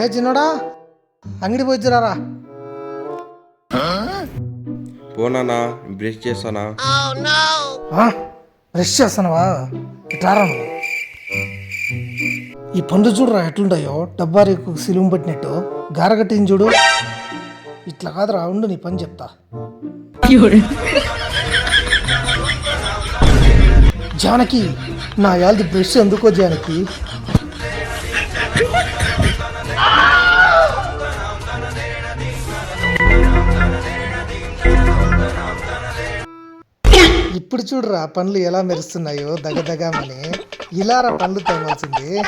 ఏ చిన్నోడా? అంగడి పోయిరారా పోనానా బ్రష్ చేస్తానా? బ్రష్ చేస్తున్నావా ఇట్లారా నువ్వు. ఈ పండు చూడరా ఎట్లుంటాయో? డబ్బా రేకు సిలుము పట్టినట్టు గారగట్టింది చూడు. ఇట్లా కాదురా ఉండు నీ పని చెప్తా. జానకి నా యాల్ది బ్రష్ ఎందుకో జానకి? ఇప్పుడు చూడరా పండ్లు ఎలా మెరుస్తున్నాయో దగదగామని. ఇలారా పండ్లు తోమాల్సింది.